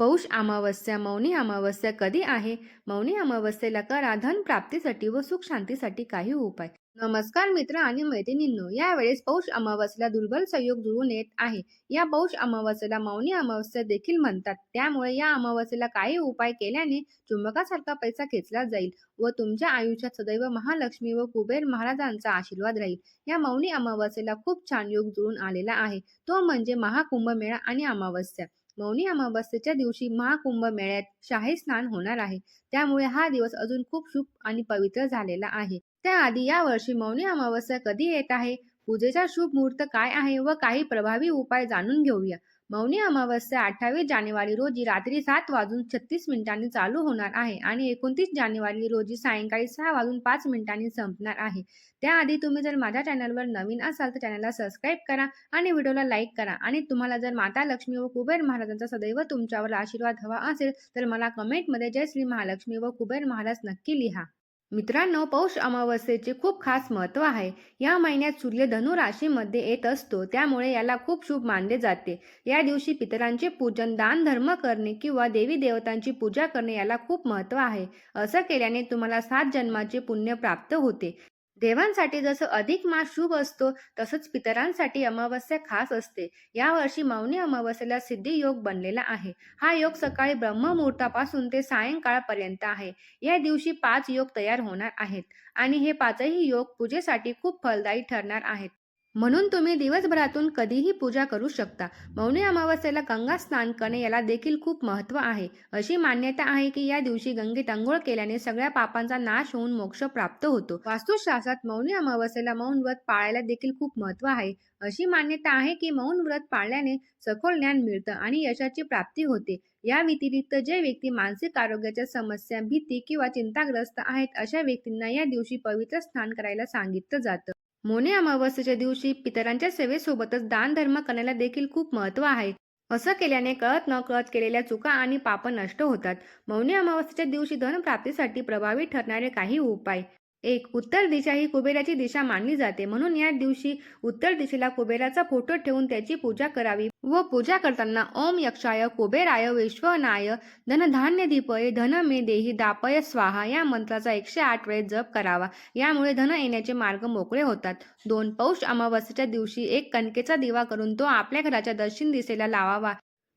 पौष अमावस्या मौनी अमावस्या कधी आहे? मौनी अमावस्येला करा धन प्राप्तीसाठी व सुख शांतीसाठी काही उपाय? नमस्कार मित्र आणि मैत्रिणींनो यावेळेस पौष अमावस्येला दुर्बल संयोग जुळून येत आहे. या पौष अमावस्येला मौनी अमावस्या देखील म्हणतात. त्यामुळे या अमावस्येला काही उपाय केल्याने चुंबकासारखा पैसा खेचला जाईल व तुमच्या आयुष्यात सदैव महालक्ष्मी व कुबेर महाराजांचा आशीर्वाद राहील. या मौनी अमावस्येला खूप छान योग जुळून आलेला आहे. तो म्हणजे महाकुंभ मेळा आणि अमावस्या. मौनी अमावस्येच्या दिवशी महाकुंभ मेळ्यात शाही स्नान होणार आहे. त्यामुळे हा दिवस अजून खूप शुभ आणि पवित्र झालेला आहे. त्याआधी यावर्षी मौनी अमावस्या कधी येत आहे? पूजेचा शुभ मुहूर्त काय आहे व काही प्रभावी उपाय जाणून घेऊया. मौनी अमावस्या अठ्ठावीस जानेवारी रोजी रात्री सात वाजून छत्तीस मिनिटांनी चालू होणार आहे आणि एकोणतीस जानेवारी रोजी सायंकाळी सहा वाजून पाच मिनिटांनी संपणार आहे. त्याआधी तुम्ही जर माझ्या चॅनलवर नवीन असाल तर चॅनलला सबस्क्राईब करा आणि व्हिडिओला लाईक करा. आणि तुम्हाला जर माता लक्ष्मी व कुबेर महाराजांचा सदैव तुमच्यावर आशीर्वाद हवा असेल तर मला कमेंटमध्ये जय श्री महालक्ष्मी व कुबेर महाराज नक्की लिहा. मित्रांनो पौष अमावस्येचे खूप खास महत्त्व आहे. या महिन्यात सूर्य धनु राशीमध्ये येत असतो. त्यामुळे याला खूप शुभ मानले जाते. या दिवशी पितरांचे पूजन दान धर्म करणे किंवा देवी देवतांची पूजा करणे याला खूप महत्त्व आहे. असं केल्याने तुम्हाला सात जन्माचे पुण्य प्राप्त होते. देवांसाठी जसं अधिक मास शुभ असतो तसंच पितरांसाठी अमावस्या खास असते. यावर्षी मौनी अमावस्येला सिद्धी योग बनलेला आहे. हा योग सकाळी ब्रह्ममुहूर्तापासून ते सायंकाळपर्यंत आहे. या दिवशी पाच योग तयार होणार आहेत. आणि हे पाचही योग पूजेसाठी खूप फलदायी ठरणार आहेत. म्हणून तुम्ही दिवसभरातून कधीही पूजा करू शकता. मौनी अमावस्येला गंगा स्नान करणे याला देखील खूप महत्त्व आहे. अशी मान्यता आहे की या दिवशी गंगेत अंघोळ केल्याने सगळ्या पापांचा नाश होऊन मोक्ष प्राप्त होतो. वास्तुशास्त्रात मौनी अमावस्येला मौन व्रत पाळायला देखील खूप महत्त्व आहे. अशी मान्यता आहे की मौन व्रत पाळल्याने सखोल ज्ञान मिळतं आणि यशाची प्राप्ती होते. या व्यतिरिक्त जे व्यक्ती मानसिक आरोग्याच्या समस्या भीती किंवा चिंताग्रस्त आहेत अशा व्यक्तींना या दिवशी पवित्र स्नान करायला सांगितलं जातं. मोने अमावस्येच्या दिवशी पितरांच्या सेवेसोबतच दानधर्म करण्याला देखील खूप महत्त्व आहे. असं केल्याने कळत न कळत केलेल्या चुका आणि पाप नष्ट होतात. मौनी अमावस्येच्या दिवशी धनप्राप्तीसाठी प्रभावी ठरणारे काही उपाय. एक उत्तर दिशा ही कुबेराची दिशा मानली जाते. म्हणून या दिवशी उत्तर दिशेला कुबेराचा फोटो ठेवून त्याची पूजा करावी व पूजा करताना ओम यक्षाय कुबेराय विश्वनाय धनधान्य दीपय धन मे देही दापय स्वाहा या मंत्राचा एकशे आठ वेळेस जप करावा. यामुळे धन येण्याचे मार्ग मोकळे होतात. दोन पौष अमावस्येच्या दिवशी एक कणकेचा दिवा करून तो आपल्या घराच्या दक्षिण दिशेला लावावा.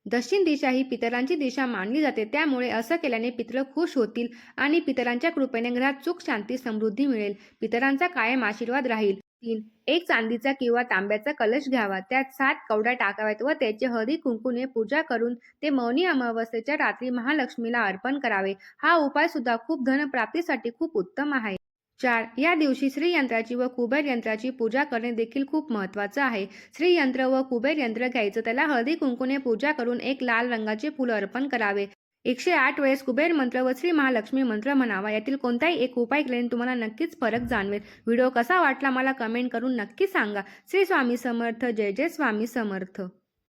दक्षिण दिशा ही पितरांची दिशा मानली जाते. त्यामुळे असं केल्याने पितर खुश होतील आणि पितरांच्या कृपेने घरात सुख शांती समृद्धी मिळेल. पितरांचा कायम आशीर्वाद राहील. तीन एक चांदीचा किंवा तांब्याचा कलश घ्यावा. त्यात सात कवड्या टाकाव्यात व त्याचे हरी कुंकूने पूजा करून ते मौनी अमावस्येच्या रात्री महालक्ष्मीला अर्पण करावे. हा उपाय सुद्धा खूप धनप्राप्तीसाठी खूप उत्तम आहे. चार या दिवशी श्रीयंत्राची व कुबेर यंत्राची पूजा करणे देखील खूप महत्त्वाचं आहे. श्रीयंत्र व कुबेर यंत्र घ्यायचं त्याला हळदी कुंकूने पूजा करून एक लाल रंगाचे फूल अर्पण करावे. एकशे आठ वेळेस कुबेर मंत्र व श्री महालक्ष्मी मंत्र म्हणावा. यातील कोणताही एक उपाय केल्याने तुम्हाला नक्कीच फरक जाणवेल. व्हिडिओ कसा वाटला मला कमेंट करून नक्की सांगा. श्री स्वामी समर्थ. जय जय स्वामी समर्थ.